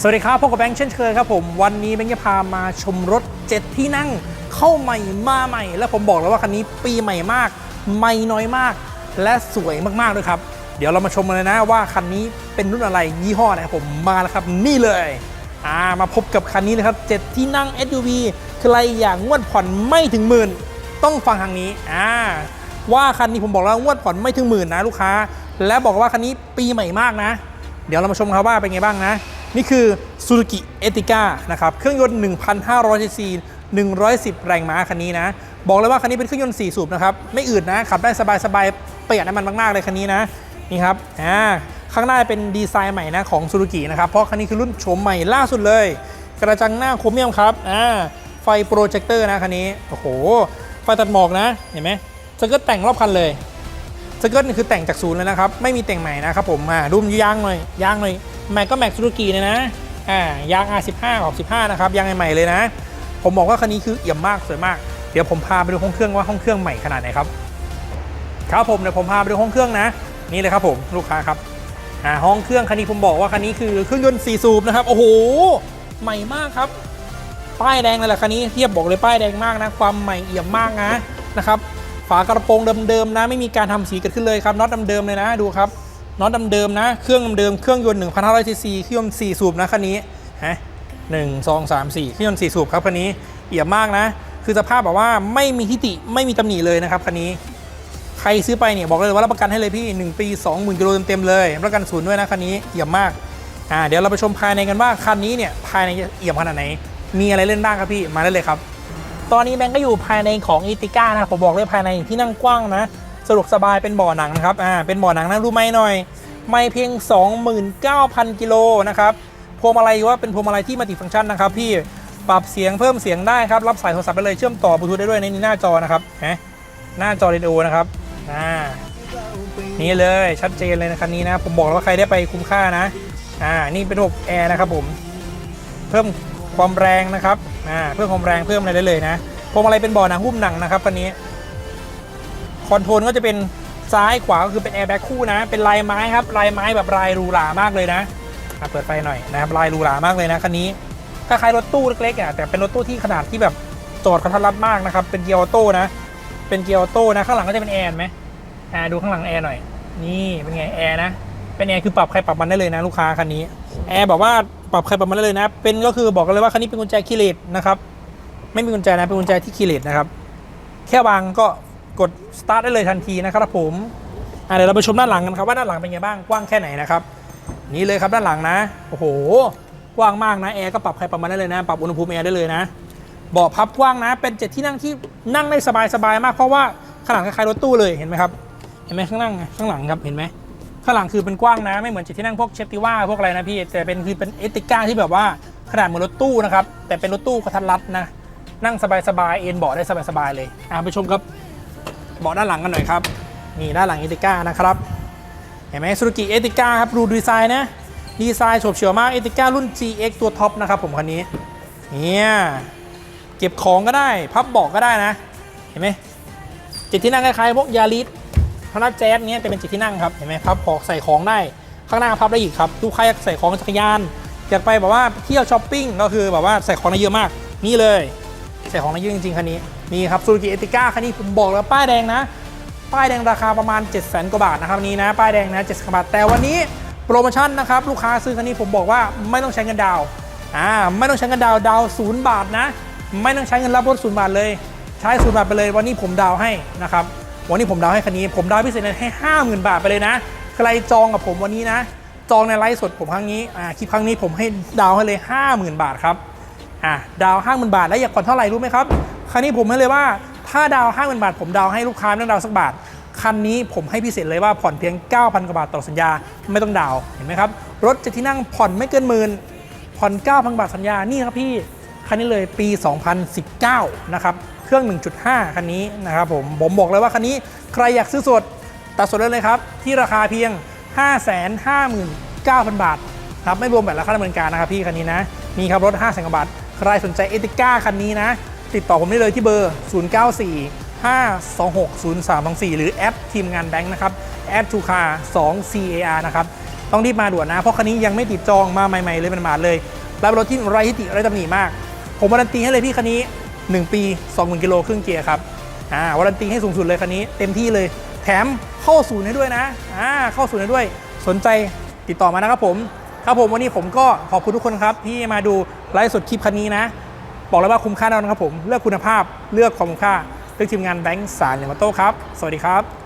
สวัสดีครับพบกับแบงค์เช่นเคยครับผม วันนี้แบงค์จะพามาชมรถ 7 ที่นั่งเข้าใหม่มาใหม่ แล้วผมบอกแล้วว่าคันนี้ปีใหม่มากไม่น้อยมาก และสวยมากๆด้วยครับ เดี๋ยวเรามาชมกันเลยนะว่าคันนี้เป็นรุ่นอะไรยี่ห้ออะไรครับผมมาแล้วครับนี่เลยอ่ามาพบกับคันนี้เลยครับ 7 ที่นั่ง SUV ใครอยากงวดผ่อนไม่ถึงหมื่นต้องฟังทางนี้อ่าว่าคันนี้ผมบอกแล้วงวดผ่อนไม่ถึงหมื่นนะลูกค้า และบอกว่าคันนี้ปีใหม่มากนะ เดี๋ยวเรามาชมครับว่าเป็นไงบ้างนะ นี่คือ Suzuki e t i g a นะครับ เครื่องยนต์ 1,500 cc 110 แรงม้าคันนี้นะ บอกเลยว่าคันนี้เป็นเครื่องยนต์ 4 สูบนะครับ ไม่อืดนะ ขับได้สบายๆ ประหยัดน้ำมันมาก ๆ เลยคันนี้นะ นี่ครับ อ่า ข้างหน้าเป็นดีไซน์ใหม่นะของ Suzuki นะครับ เพราะคันนี้คือรุ่นโฉมใหม่ล่าสุดเลย กระจังหน้าโครเมียมครับ อ่า ไฟโปรเจคเตอร์นะคันนี้ โอ้โห ไฟตัดหมอกนะ เห็นไหมสเกิร์ตแต่งรอบคันเลยสเกิร์ตนี่คือแต่งจากศูนย์เลยนะครับ ไม่มีแต่งใหม่นะครับผม อ่าดูมยางหน่อย ยางหน่อย แม็กก็แม็กซูซูกิเลยนะอ่ายาง R15 ออก15นะครับยางใหม่ๆเลยนะ ผมบอกว่าคันนี้คือเอี่ยมมากสวยมากเดี๋ยวผมพาไปดูห้องเครื่องว่าห้องเครื่องใหม่ขนาดไหนครับครับผมเดี๋ยวผมพาไปดูห้องเครื่องนะ นี่เลยครับผมลูกค้าครับอ่าห้องเครื่องคันนี้ผมบอกว่าคันนี้คือเครื่องยนต์4สูบนะครับโอ้โหใหม่มากครับ ป้ายแดงเลยแหละคันนี้เทียบบอกเลยป้ายแดงมากนะ ความใหม่เอี่ยมมากนะนะครับฝากระโปรงเดิมๆนะ ไม่มีการทำสีเกิดขึ้นเลยครับน็อตเดิมๆเลยนะดูครับ น็อตเดิมๆนะ เครื่องเดิมเครื่องยนต์1,500ซีซีเครื่องยนต์4สูบนะคันนี้ฮะหนึ่งสองสามสี่เครื่องยนต์4สูบครับคันนี้เอี่ยมมากนะ คือสภาพแบบว่าไม่มีทิฏฐิไม่มีตำหนิเลยนะครับคันนี้ ใครซื้อไปเนี่ยบอกเลยว่ารับประกันให้เลยพี่ 1 ปี 20,000กิโลเต็มๆเลยประกันศูนย์ด้วยนะคันนี้เอี่ยมมากอ่าเดี๋ยวเราไปชมภายในกันว่าคันนี้เนี่ยภายในจะเอี่ยมขนาดไหน มีอะไรเล่นบ้างครับพี่มาได้เลยครับ ตอนนี้แบงก์ก็อยู่ภายในของอีติก้านะผมบอกเลยภายในที่นั่งกว้างนะ สะดวกสบายเป็นเบ่อหนังนะครับอ่าเป็นเบ่อหนังนะรู้ไหมหน่อย ไม่เพียง 29,000 กิโลนะครับพวงมาลัยว่าเป็นพวงมาลัยที่มัลติฟังก์ชันนะครับพี่ปรับเสียงเพิ่มเสียงได้ครับรับสายโทรศัพท์ได้เลยเชื่อมต่อบลูทูธได้ด้วยในนี้หน้าจอนะครับฮะหน้าจอเรดิโอนะครับอ่านี่เลยชัดเจนเลยนะคันนี้นะผมบอกแล้วว่าใครได้ไปคุ้มค่านะอ่านี่เป็นระบบแอร์นะครับผมเพิ่มความแรงนะครับอ่าเพิ่มความแรงเพิ่มอะไรได้เลยนะพวงมาลัยเป็นเบ่อหนังหุ้มหนังนะครับคันนี้ คอนโทรลก็จะเป็นซ้ายขวาก็คือเป็นแอร์แบ็คคู่นะ เป็นลายไม้ครับลายไม้แบบลายรูหรามากเลยนะอะเปิดไฟหน่อยนะครับลายรูหรามากเลยนะคันนี้คล้ายๆรถตู้เล็กๆอะแต่เป็นรถตู้ที่ขนาดที่แบบจอดกระทัดรัดมากนะครับ เป็นเกียร์ออโต้นะ เป็นเกียร์ออโต้นะ ข้างหลังก็จะเป็นแอร์ไหมอ่าดูข้างหลังแอร์หน่อย นี่เป็นไงแอร์นะ เป็นแอร์คือปรับใครปรับมันได้เลยนะ ลูกค้าคันนี้ แอร์แบบว่าปรับใครปรับมันได้เลยนะ เป็นก็คือบอกกันเลยว่าคันนี้เป็นกุญแจคีย์เลสนะครับ ไม่มีกุญแจนะ เป็นกุญแจที่คีย์เลสนะครับ แค่วางก็ กดสตาร์ทได้เลยทันทีนะครับผมอะเดี๋ยวเราไปชมด้านหลังกันครับว่าด้านหลังเป็นไงบ้างกว้างแค่ไหนนะครับนี่เลยครับด้านหลังนะโอ้โหกว้างมากนะแอร์ก็ปรับใครปรับมันได้เลยนะ ปรับอุณหภูมิแอร์ได้เลยนะเบาะพับกว้างนะ เป็นเจ็ดที่นั่งที่นั่งได้สบายๆมากเพราะว่าขนาดคล้ายๆรถตู้เลยเห็นไหมครับเห็นไหมข้างล่างข้างหลังครับเห็นไหมข้างหลังคือเป็นกว้างนะไม่เหมือนเจ็ดที่นั่งพวกเชฟติว่าพวกอะไรนะพี่แต่เป็นคือเป็นเอติก้าที่แบบว่าขนาดเหมือนรถตู้นะครับแต่เป็นรถตู้กระทัดรัดนะนั่งสบายๆเอนเบาะได้สบายๆเลยอะไปชมครับ เบาะด้านหลังกันหน่อยครับนี่ด้านหลังเอติก้านะครับเห็นไหมซูซูกิเอติก้าครับดูดีไซน์นะดีไซน์โฉบเฉี่ยวมากเอติก้ารุ่น GX ตัวท็อปนะครับผมคันนี้เนี่ยเก็บของก็ได้พับเบาะก็ได้นะ เห็นไหมจ็ดที่นั่งคล้ายๆพวกยาริสพนักแจ๊สเนี้ยจะเป็นจิตที่นั่งครับเห็นไหมพับพอกใส่ของได้ข้างหน้าพับได้อีกครับลูกค้าอยากใส่ของจักรยานอยากไปแบบว่าเที่ยวช้อปปิ้งก็คือแบบว่าใส่ของได้เยอะมากนี่เลย ใส่ของได้เยอะจริงๆคันนี้ นี่ครับซูซูกิเอติก้าคันนี้ผมบอกแล้วป้ายแดงนะ ป้ายแดงราคาประมาณ 7 0 0 0 0 0กว่าบาทนะครับนี้นะ ป้ายแดงนะ7 0 0 0 0บาท แต่วันนี้โปรโมชั่นนะครับ ลูกค้าซื้อคันนี้ผมบอกว่าไม่ต้องใช้เงินดาวอ่าไม่ต้องใช้เงินดาวดาวศูนย์บาทนะ ไม่ต้องใช้เงินรับรถศูนย์บาทเลย ใช้ศูนย์บาทไปเลยวันนี้ผมดาวให้นะครับวันนี้ผมดาวให้คันนี้ผมดาวพิเศษให้50,000บาทไปเลยนะใครจองกับผมวันนี้นะ จองในไลฟ์สดผมครั้งนี้อ่าคลิปครั้งนี้ผมให้ดาวให้เลย 50,000 บาทครับอ่าดาว 50,000 บาทแล้วอยากผ่อนเท่าไหร่รู้ไหมครับ คันนี้ผมให้เลยว่า ถ้าดาว50,000บาท ผมดาวให้ลูกค้าไม่ต้องดาวสักบาท คันนี้ผมให้พิเศษเลยว่าผ่อนเพียง 9,000 กว่าบาทต่อสัญญาไม่ต้องดาวเห็นไหมครับ รถจะที่นั่งผ่อนไม่เกินหมื่นผ่อน 9,000 บาทสัญญานี่ครับพี่คันนี้เลยปี 2019 นะครับ เครื่อง 1.5 คันนี้นะครับผม ผมบอกเลยว่าคันนี้ใครอยากซื้อสด ตัดสดได้เลยครับ ที่ราคาเพียง 559,000 บาทครับ ไม่รวมแบบราคาดำเนินการนะครับพี่คันนี้นะ มีครับรถ 5 0 0 0 0 0 บาท ใครสนใจเอติก้าคันนี้นะ ติดต่อผมได้เลยที่เบอร์ 094 526 0324 หรือแอปทีมงานแบงค์นะครับแอดทูคา2 CAR นะครับต้องรีบมาด่วนนะ เพราะคันนี้ยังไม่ติดจองมาใหม่ ๆ เลยเป็นหมาดเลยแล้วเป็นรถที่ไร้ทิฏฐิไร้ตำหนิมาก ผมการันตีให้เลยพี่คันนี้ 1 ปี 20,000กิโลครึ่งเกียร์ครับอ่าวารันตีให้สูงสุดเลยคันนี้เต็มที่เลยแถมเข้าศูนย์ให้ด้วยนะอ่าเข้าศูนย์ให้ด้วยสนใจติดต่อมานะครับผมครับผมวันนี้ผมก็ขอบคุณทุกคนครับที่มาดูไลฟ์สดคลิปคันนี้นะ บอกเลยว่าคุ้มค่าแน่นอนครับผม เลือกคุณภาพ เลือกความคุ้มค่า เลือกทีมงานแบงก์สารเหลยมาโต้ครับ สวัสดีครับ